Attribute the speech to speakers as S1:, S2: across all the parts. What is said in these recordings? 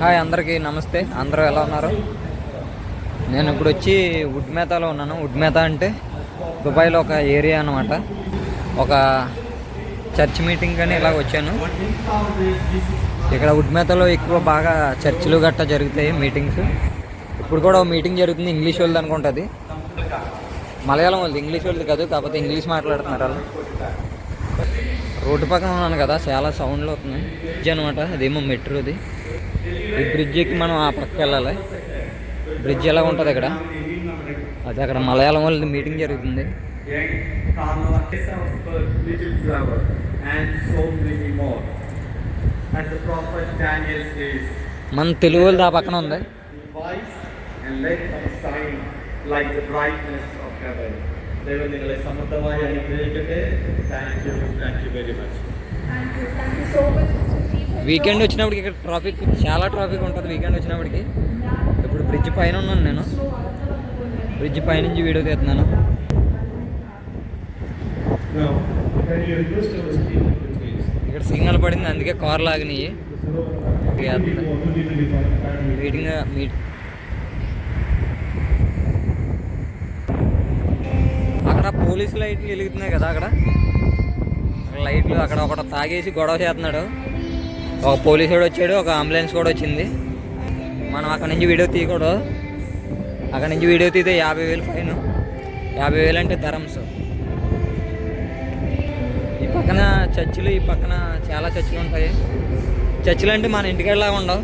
S1: Hi అందరికీ నమస్తే. అందరూ ఎలా ఉన్నారు? నేను ఇప్పుడు వచ్చి వుడ్ మేతాలో ఉన్నాను. వుడ్ మేతా అంటే దుబాయ్లో ఒక ఏరియా అనమాట ఒక చర్చ్ మీటింగ్ కానీ ఇలా వచ్చాను. ఇక్కడ వుడ్ మేతాలో ఎక్కువ బాగా చర్చిలు గట్టా జరుగుతాయి మీటింగ్స్. ఇప్పుడు కూడా ఒక మీటింగ్ జరుగుతుంది. ఇంగ్లీష్ వాళ్ళది అనుకుంటుంది. మలయాళం వాళ్ళది. ఇంగ్లీష్ వాళ్ళది కాదు కాకపోతే ఇంగ్లీష్ మాట్లాడుతున్నారు వాళ్ళు. రోడ్డు పక్కన ఉన్నాను కదా చాలా సౌండ్లు అవుతున్నాయి అనమాట అదేమో మెట్రోది. ఈ బ్రిడ్జ్ ఎక్కి మనం ఆ పక్క వెళ్ళాలి. బ్రిడ్జ్ ఎలా ఉంటుంది ఇక్కడ? అది అక్కడ మలయాళం వాళ్ళది మీటింగ్ జరుగుతుంది. మన తెలుగు వాళ్ళది ఆ పక్కన ఉంది.
S2: Like thank you thank you
S3: very much thank you thank you so much
S1: weekend వచ్చినప్పటికి ఇక్కడ ట్రాఫిక్ చాలా ట్రాఫిక్ ఉంటుంది వీకెండ్ వచ్చినప్పటికి. ఇప్పుడు బ్రిడ్జ్ పైన ఉన్నాను నేను. బ్రిడ్జ్ పైనుంచి వీడియో తీస్తున్నాను. ఇక్కడ సిగ్నల్ పడింది అందుకే కార్ లాగినాయి. మీటింగ్ మీట్ అక్కడ పోలీస్ లైట్లు వెలుగుతున్నాయి కదా అక్కడ. లైట్లు అక్కడ ఒకటి తాగేసి గొడవ చేస్తున్నాడు. ఒక పోలీసు వాడు వచ్చాడు ఒక అంబులెన్స్ కూడా వచ్చింది. మనం అక్కడ నుంచి వీడియో తీయకూడదు. అక్కడ నుంచి వీడియో తీతే యాభై వేలు ఫైన్. యాభై వేలు అంటే ధరమ్స్ ఈ పక్కన చర్చిలు ఈ పక్కన చాలా చర్చిలు ఉంటాయి. చర్చిలు అంటే మన ఇంటికెళ్ళలా ఉండవు.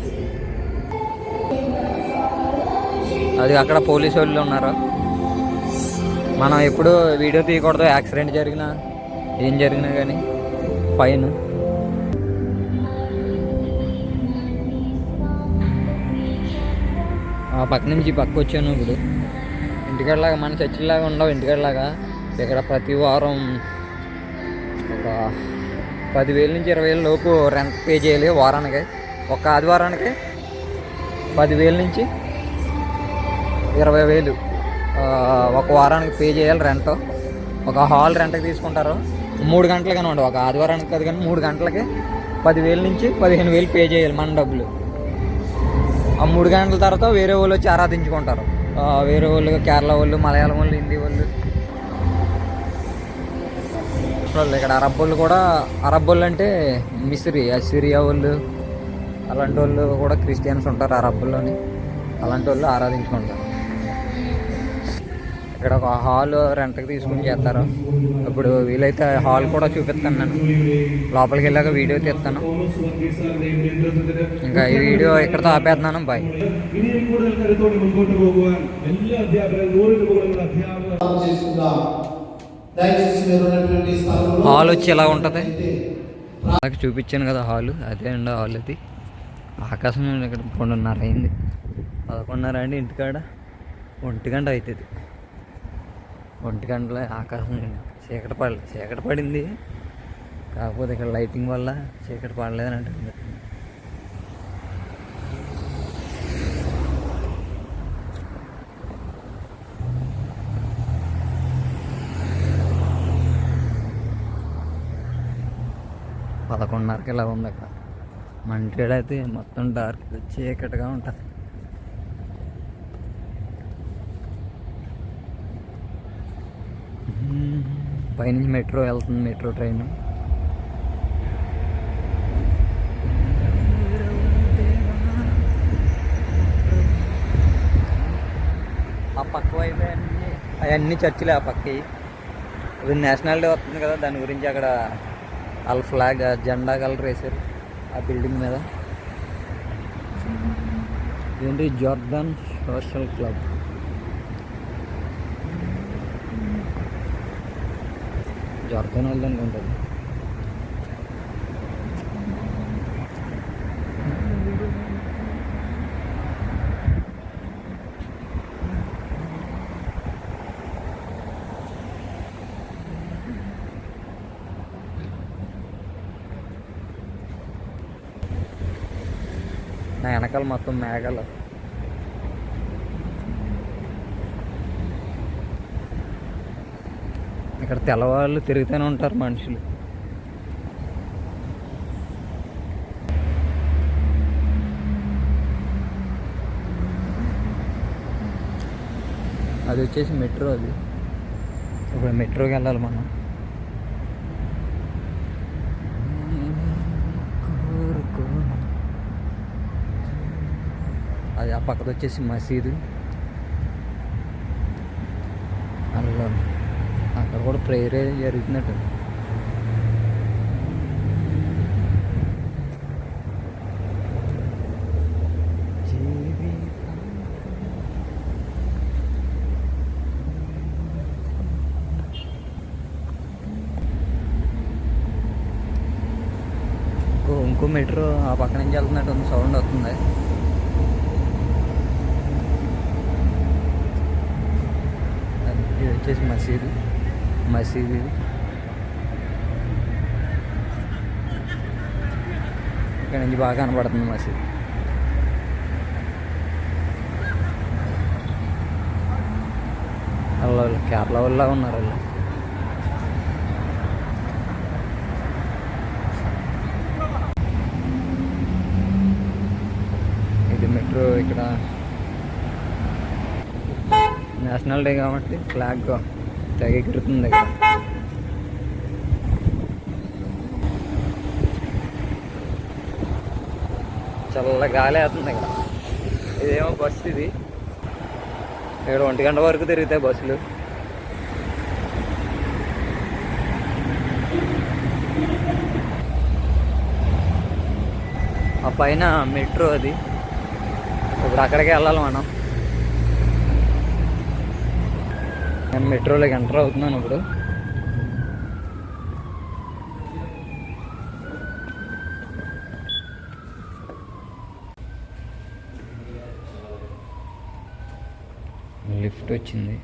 S1: అది అక్కడ పోలీసు వాళ్ళు ఉన్నారు. మనం ఎప్పుడు వీడియో తీయకూడదు. యాక్సిడెంట్ జరిగినా ఏం జరిగినా కానీ ఫైన్. ఆ పక్క నుంచి ఈ పక్క వచ్చాను ఇప్పుడు. ఇంటికాడలాగా మన చర్చిలాగా ఉండవు ఇంటికాడలాగా. ఇక్కడ ప్రతి వారం ఒక పదివేల నుంచి ఇరవై వేల లోపు రెంట్ పే చేయాలి వారానికి. ఒక ఆదివారానికి పదివేల నుంచి ఇరవై వేలు ఒక వారానికి పే చేయాలి రెంట్ ఒక హాల్ రెంట్కి తీసుకుంటారు. మూడు గంటలకి అనమాట ఒక ఆదివారానికి కాదు కానీ మూడు గంటలకి పదివేల నుంచి పదిహేను వేలు పే చేయాలి మన డబ్బులు. ఆ మూడు గంటల తర్వాత వేరే వాళ్ళు వచ్చి ఆరాధించుకుంటారు. వేరే వాళ్ళు కేరళ వాళ్ళు మలయాళం వాళ్ళు హిందీ వాళ్ళు. వాళ్ళు ఇక్కడ అరబ్ వాళ్ళు కూడా అరబ్ వాళ్ళు అంటే మిస్రి అసిరియా వాళ్ళు అలాంటి వాళ్ళు కూడా క్రిస్టియన్స్ ఉంటారు అరబ్బుల్లోని అలాంటి వాళ్ళు ఆరాధించుకుంటారు. ఇక్కడ ఒక హాల్ రెంట్కి తీసుకుని చేస్తారు. ఇప్పుడు వీలైతే హాల్ కూడా చూపిస్తాను నేను. లోపలికి వెళ్ళాక వీడియో తీస్తాను. ఇంకా ఈ వీడియో ఇక్కడతో ఆపేస్తున్నాను. బాయ్ హాల్ వచ్చి ఎలా ఉంటుంది. నాకు చూపించాను కదా హాల్. అదే అండి హాల్ అది ఆకాశం ఇక్కడ పదకొండున్నర అయింది. పదకొండున్నర అండి ఇంటికాడ. ఒంటి గంట అవుతుంది. ఒంటి గంటల ఆకాశం చీకటి పడలేదు చీకటి పడింది. కాకపోతే ఇక్కడ లైటింగ్ వల్ల చీకటి పడలేదని అంటుంది. పదకొండున్నరకి ఇలా ఉంది అక్కడ? మంటేడైతే మొత్తం డార్క్ చీకటిగా ఉంటుంది. పైనుంచి మెట్రో వెళ్తుంది మెట్రో ట్రైన్. ఆ పక్క వైపు అన్ని అవన్నీ చర్చిలే ఆ పక్కవి ఇది నేషనల్ డే వస్తుంది కదా దాని గురించి అక్కడ వాళ్ళ ఫ్లాగ్ జెండా కలర్ వేశారు ఆ బిల్డింగ్ మీద. ఏంటి జార్దాన్ సోషల్ క్లబ్. జార్దాన్ వెళ్ళడానికి అనుకుంటుంది నా వెనకాల మొత్తం మేఘాలు. ఇక్కడ తెల్లవాళ్ళు తిరుగుతూనే ఉంటారు మనుషులు. అది వచ్చేసి మెట్రో అది. ఇప్పుడు మెట్రోకి వెళ్ళాలి మనం. అది ఆ పక్కన వచ్చేసి మసీదు. అల్లం కూడా ప్రేయర్ జరుగుతున్నట్టు. ఇంకో ఇంకో మెట్రో ఆ పక్క నుంచి వెళ్తున్నట్టు ఉంది సౌండ్ వస్తుంది. ఇది వచ్చేసి మసీదు. మసీదు ఇది ఇక్కడ నుంచి బాగా కనపడుతుంది మసీద్ వాళ్ళు కేరళ వాళ్ళ ఉన్నారు వాళ్ళు. ఇది మెట్రో ఇక్కడ. నేషనల్ డే కాబట్టి ఫ్లాగ్ తెగ ఎగురుతుంది ఇక్కడ చల్ల గాలి వేస్తుంది ఇక్కడ ఇదేమో బస్సు ఇది. ఇక్కడ ఒంటి గంట వరకు తిరుగుతాయి బస్సులు. ఆ పైన మెట్రో అది. ఇప్పుడు అక్కడికి వెళ్ళాలి మనం. నేను మెట్రోలోకి ఎంటర్ అవుతున్నాను ఇప్పుడు. లిఫ్ట్ వచ్చింది.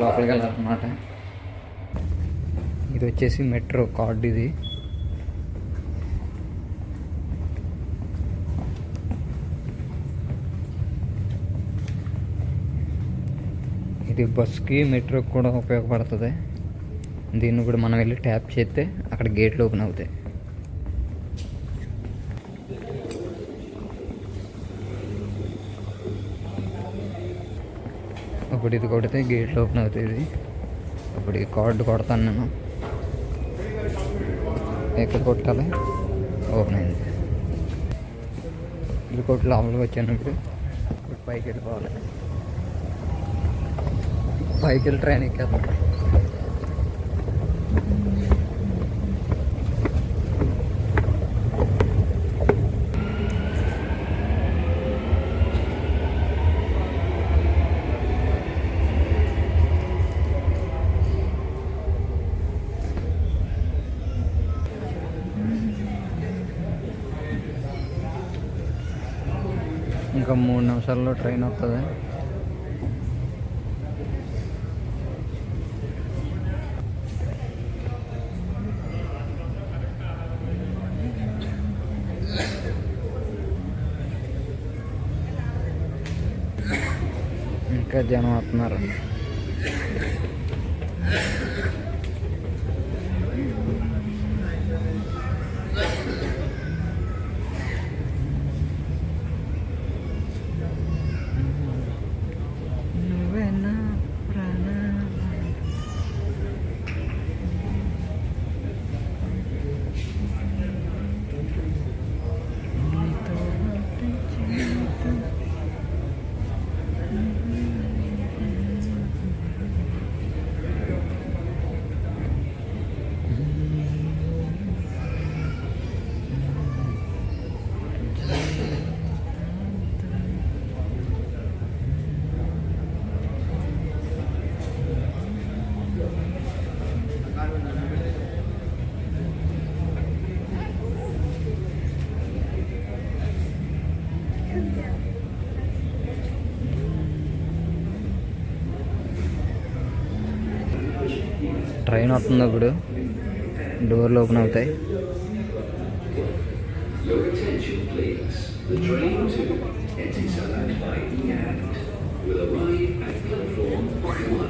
S1: లోపలికి వెళ్ళాలన్నమాట. ఇది వచ్చేసి మెట్రో కార్డ్ ఇది. ఇది బస్కి మెట్రోకి కూడా ఉపయోగపడుతుంది. దీన్ని కూడా మనం వెళ్ళి ట్యాప్ చేస్తే అక్కడ గేట్లు ఓపెన్ అవుతాయి. ఇప్పుడు ఇది కొడితే గేట్లు ఓపెన్ అవుతుంది ఇప్పుడు ఈ కార్డు కొడతాను నేను. ఎక్కడ కొట్టాలి? ఓపెన్ అయింది. ఇది కొట్టు లోపలికి వచ్చాను ఇప్పుడు. ఇప్పుడు పైకి వెళ్ళిపోవాలి. పైకి వెళ్ళి ట్రైన్ ఎక్కేద్దాం ఇంకా మూడు నిమిషాల్లో ట్రైన్ వస్తుంది ఇంకా జనం ట్రైన్ వస్తుంది ఇప్పుడు డోర్లు ఓపెన్ అవుతాయి
S4: will arrive at platform 1.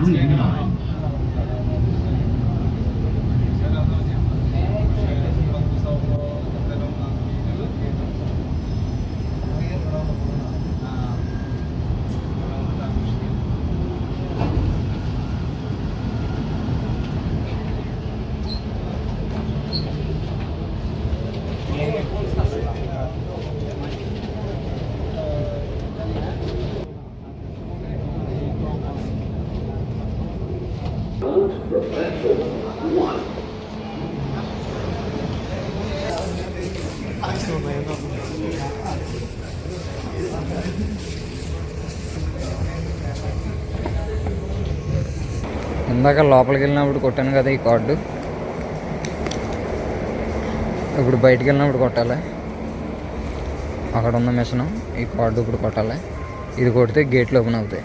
S5: Cũng.
S4: Bound for platform one.
S1: ఇందాక లోపలికి వెళ్ళినప్పుడు కొట్టాను కదా ఈ కార్డు. ఇప్పుడు బయటికి వెళ్ళినప్పుడు కొట్టాలి. అక్కడ ఉన్న మిషన్ ఈ కార్డు ఇప్పుడు కొట్టాలి. ఇది కొడితే గేట్లు ఓపెన్ అవుతాయి.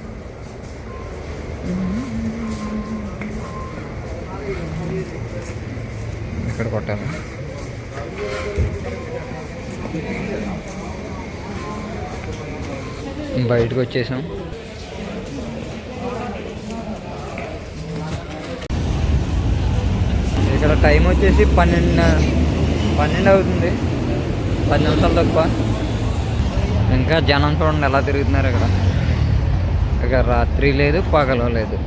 S1: ఇక్కడ కొట్టాను బయటకు వచ్చేసాం. ఇక్కడ టైం వచ్చేసి పన్నెండు పన్నెండు అవుతుంది. పది నిమిషాలు తక్కువ. ఇంకా జనం చూడండి ఎలా తిరుగుతున్నారు ఇక్కడ? ఇక రాత్రి లేదు పగలు లేదు.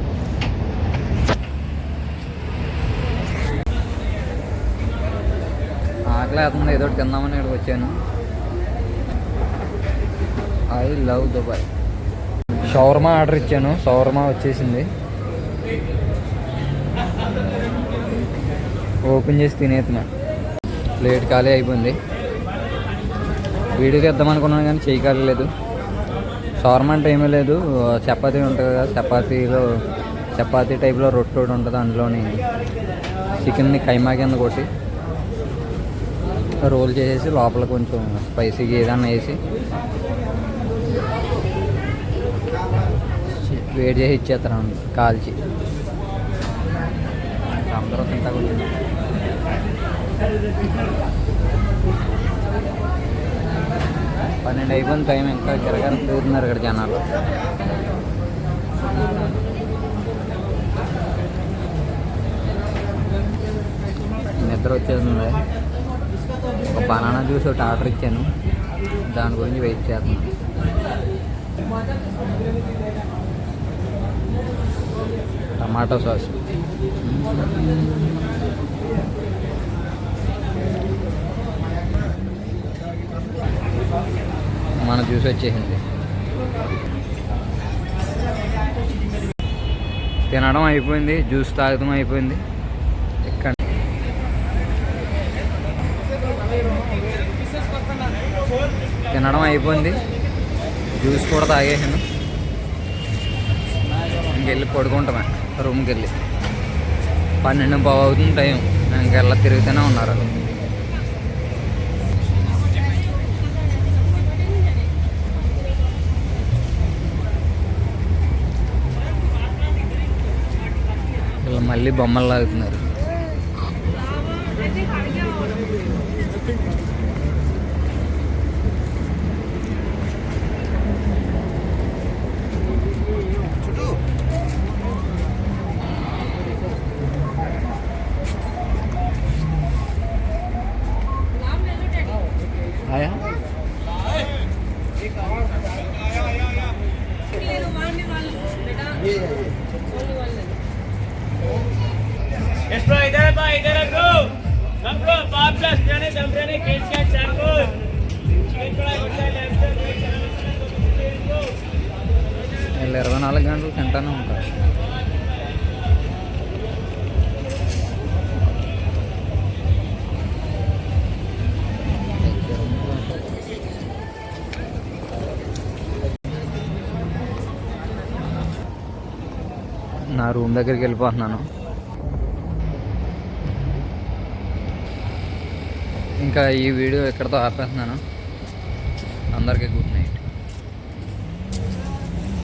S1: ఆకలి అవుతుంది ఏదో ఒకటి తిందామని ఇక్కడికి వచ్చాను. I love Dubai shawarma order ఇచ్చాను షవర్మా వచ్చేసింది. ఓపెన్ చేసి తినేస్తున్నా. ప్లేట్ ఖాళీ అయిపోయింది. వీడియో తీద్దాం అనుకున్నాను కానీ చేయి ఖాళీ లేదు. షవర్మా అంటే ఏమీ లేదు. చపాతీ ఉంటుంది కదా చపాతీలో చపాతీ టైప్లో రొట్టె ఒకటి ఉంటుంది అందులోని చికెన్ని కైమా కింద కొట్టి రోల్ చేసేసి లోపల కొంచెం స్పైసీగా ఏదన్నా వేసి వేడి చేసి ఇచ్చేస్తాను కాల్చి. అందరూ తింటా పన్నెండు అయిపోయింది టైం ఇంకా గిరగర తిరుగుతున్నారు ఇక్కడ జనాలు. నిద్ర వచ్చేసింది. ఒక బనానా జ్యూస్ ఒకటి ఆర్డర్ ఇచ్చాను. దాని గురించి వెయిట్ చేస్తున్నాను. Tomato sauce. మన జ్యూస్ వచ్చేసింది. తినడం అయిపోయింది జ్యూస్ తాగడం అయిపోయింది ఇక్కడ తినడం అయిపోయింది. జ్యూస్ కూడా తాగేసాను. ఇంకెళ్ళి పడుకుంటామే రూమ్కి వెళ్ళి. పన్నెండు బావు అవుతుంది టైం ఇంకెళ్ళ తిరుగుతూనే ఉన్నారు. వీళ్ళు మళ్ళీ బొమ్మలు లాగుతున్నారు. ఉంటారు నా రూమ్ దగ్గరికి వెళ్ళిపోతున్నాను. ఇంకా ఈ వీడియో ఇక్కడతో ఆపేస్తున్నాను. అందరికీ గుడ్